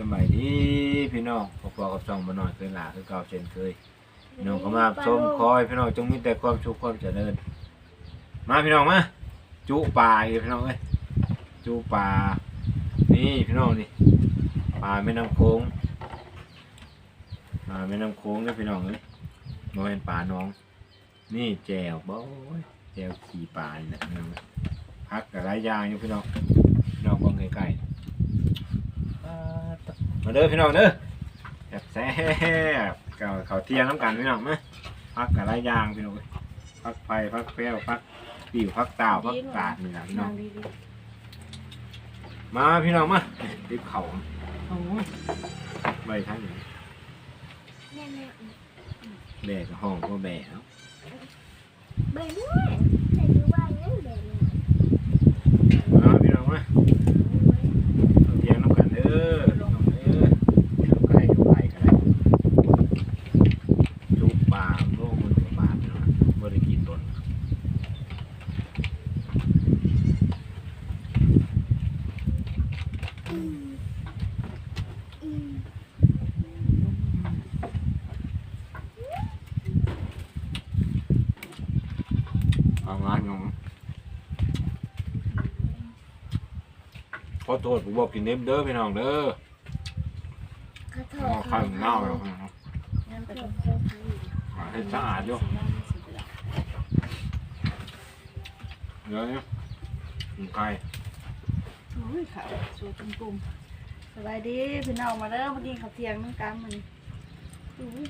สบายดีพี่น้องพอๆกับช่องบ่น้อยเคยหลาคือเก่าเช่นเคยพี่น้องก็มาชมคอยพี่น้องจงมีแต่ความสุขความเจริญมาพี่น้องมาจุปลาอีกพี่น้องเอ้ยจุปลานี่พี่น้องนี่ปลาแม่น้ำโขงปลาแม่น้ำโขงนะพี่น้องเอ้ยบ่เป็นปลาน้อง นี่แจวบ่ยแจวขี่ปลานี่นะพี่น้องเอ้ยพักกับหลายอย่างอยู่พี่น้องพี่น้องบิ่งใกล้ๆ มาเด้อพี่น้องเด้อแซ่บแซ่บๆเก่าเขาวเที่ยงน้ำกันพี่น้องมาพักกับไรยางพี่น้องเอ้ยพักไฟพักแป้วพักปิวพักตาวพักกาดนี่นะพี่น้องดีดีมาพี่น้องมารีบเข่าโอ้ยใบทั้งนี้แม่แม่แบกกับห้องก็แบกเนาะเบนด้วยใส่ดูว่ายังเบนมาพี่น้องมาเขาวเที่ยงน้ำกันเด้อพี่น้องเด้อเข้าใกล้เข้าใกล้กันเลยจุกปลาโลกมันจุกปลาพี่น้องบริกินตน อืมอืม เอางานของขอ โทษผมบอกกินเน็บเด้อพี่น้องเด้อขอโทเอาษข้าวเน่าแล้วงั้นไปขตอรงโทษเอาให้สะอาดอยู่เดี๋ยวนี้กินไก่โอ้ยขาวสวยจุ่มกลุ่มสบายดีพี่น้องมาเด้อมากินข้าวเที่ยงน้ำกันมันอุ้ย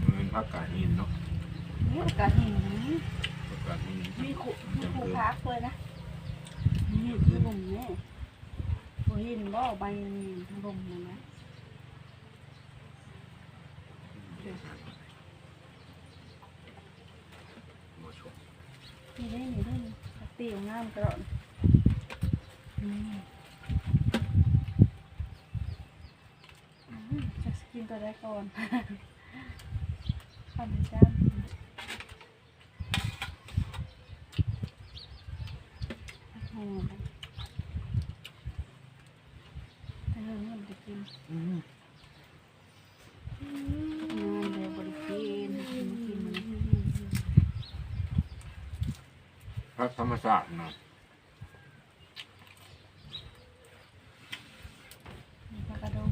มันเป็นผักกาดหินเนาะนี่อากาศเห็นผักกาดหินมีขู่มีขู่พักเลยนะนี่คือลมเนี่ยโอ้ยเห็นบ่ใบนี่ทั้งลมนะนะหมดช่นี่ได้นี่ได้นี่ตีงงามกระดดนี่อืมจะกินตัวได้ก่อนทำจ้าโอ้ยแต่เรื่องนี้มันจะกิน อืม งานเดี๋ยวบริกินกินกินมัน ผัก ธรรมชาติเนาะปลากระโดง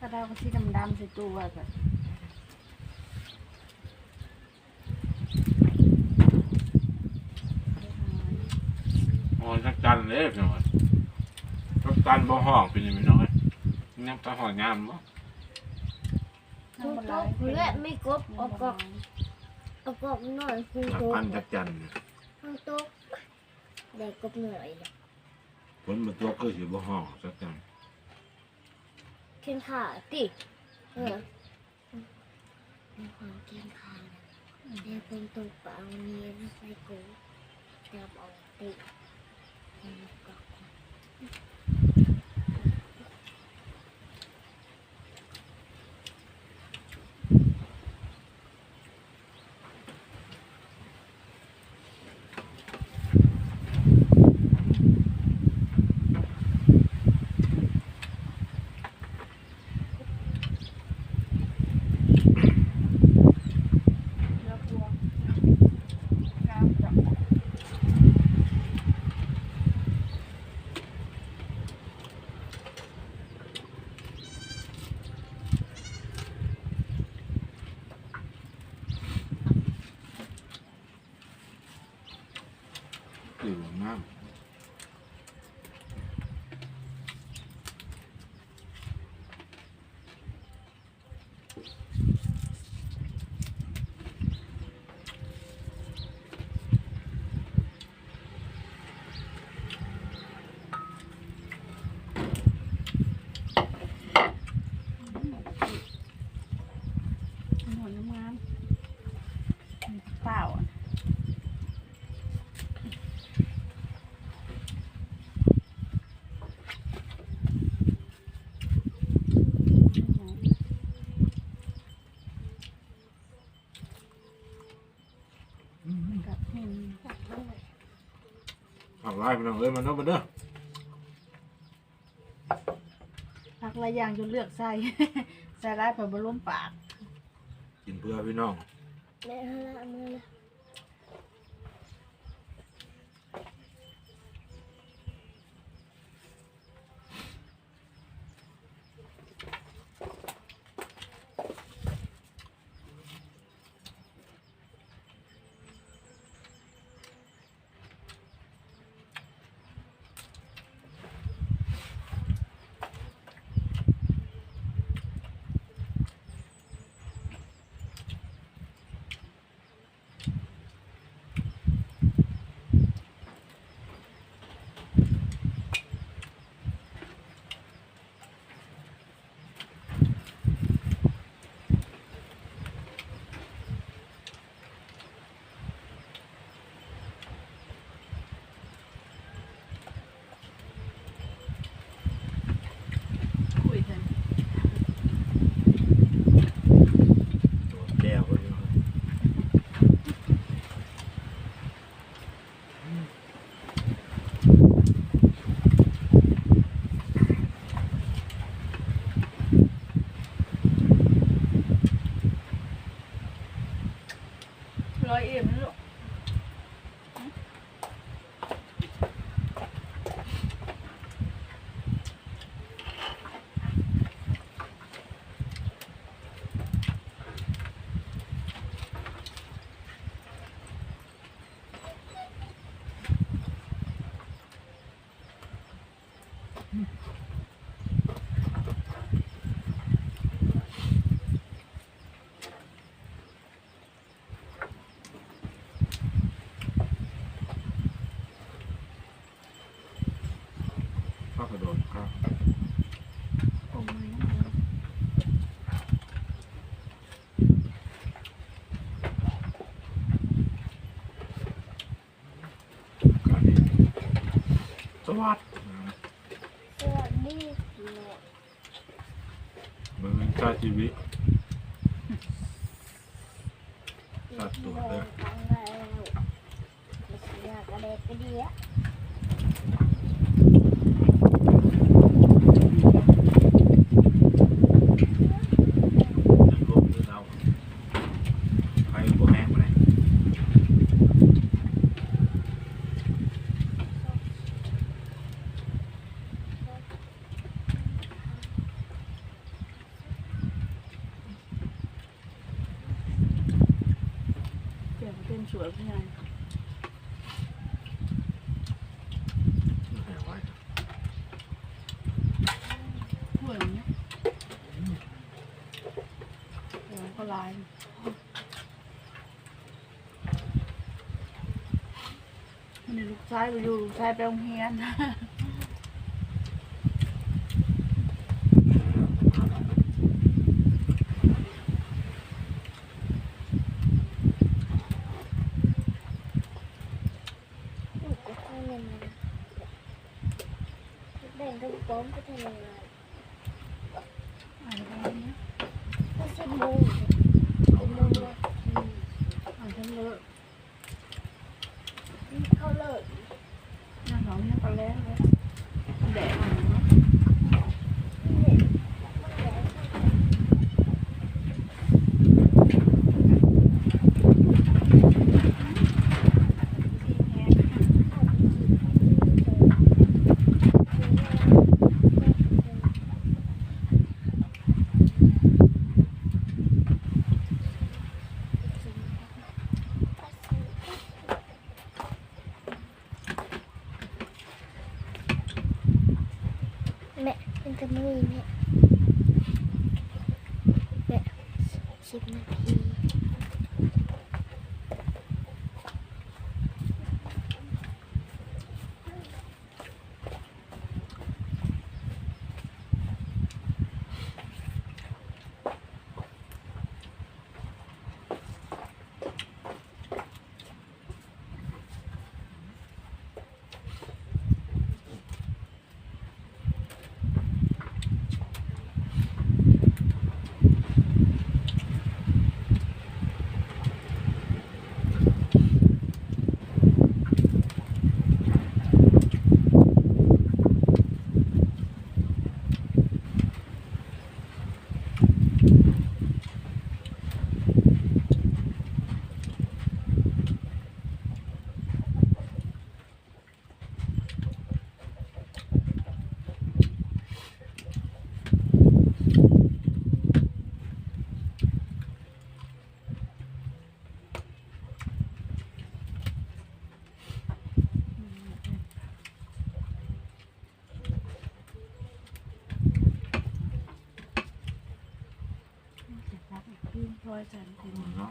กระดาวก็สีดำๆใส่ตัวแบบอ๋อจักจันเลยพี่น้องจักจันบ่ห้องเป็นยังไงน้อยยังไปห้องงามบ่กูโต๊ะเพื่อไม่กบเออกกอก เอากอกหน่อยกูนักโต๊ะพันจักจันเนี่ยข้างโต๊ะได้กบหน่อยเลยฝนมาตัวคือสิบ่ห้องจักจันเขียนขาติเออมีความเขียนขาเดี๋ยวเป็นตัวเปล่านี้ไม่ใส่กูจะเอาติเอากอ บายมันเลยมันเนาะมันเด้อผักหลายอย่างจนเลือกใส่ ใส่ได้ผื่อบรลุมปาก กินเพื่อพี่น้อง แม่ฮะลละ ข้าวกระโดดข้าวผมเลยนะข้าวนี่สวัสดสวัสดีแม่มึงชาชีวิตสัตว์ตัวเด้อฟังได้แล้วไม่ใช่ยากระเด็กกระเดีย ยังลบหรือเราใครบ่แห้งมาเลย เดี๋ยวมาเต้น สวยพี่นายแห้งไว้ถ้วยอย่างเนี้ยเดี๋ยวก็ลายมันลูกชายไปอยู่ลูกชายไปโรงเรียน ลูกก็ทำยังไงแบ่งกันป้อมก็ทำยังไง อะไรแบบนี้ ก็สิบโมง เอา สิบโม มาง เลย อ่านฉันเลอะ อืมเขาเลิก หน้าหอมเนี่ยก็แล้วเลยแดดอ่อนเนาะ เนี่ยมันแหลม ที่แห้ง แม่เป็นจะมือแม่แม่ สิบ นาทีร้อยสันทีเนาะ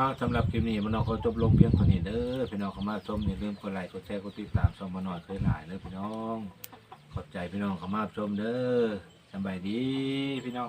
อ่าสำหรับคลิปนี้มันเอาก็จบลงเพียงเท่านี้เด้อพี่น้องเข้ามาชมอย่าลืมกดไลค์กดแชร์กดติดตามชมมาหน่อยเคยหลายเด้อพี่น้องขอบใจพี่น้องเข้ามาชมเด้อสบายดีพี่น้อง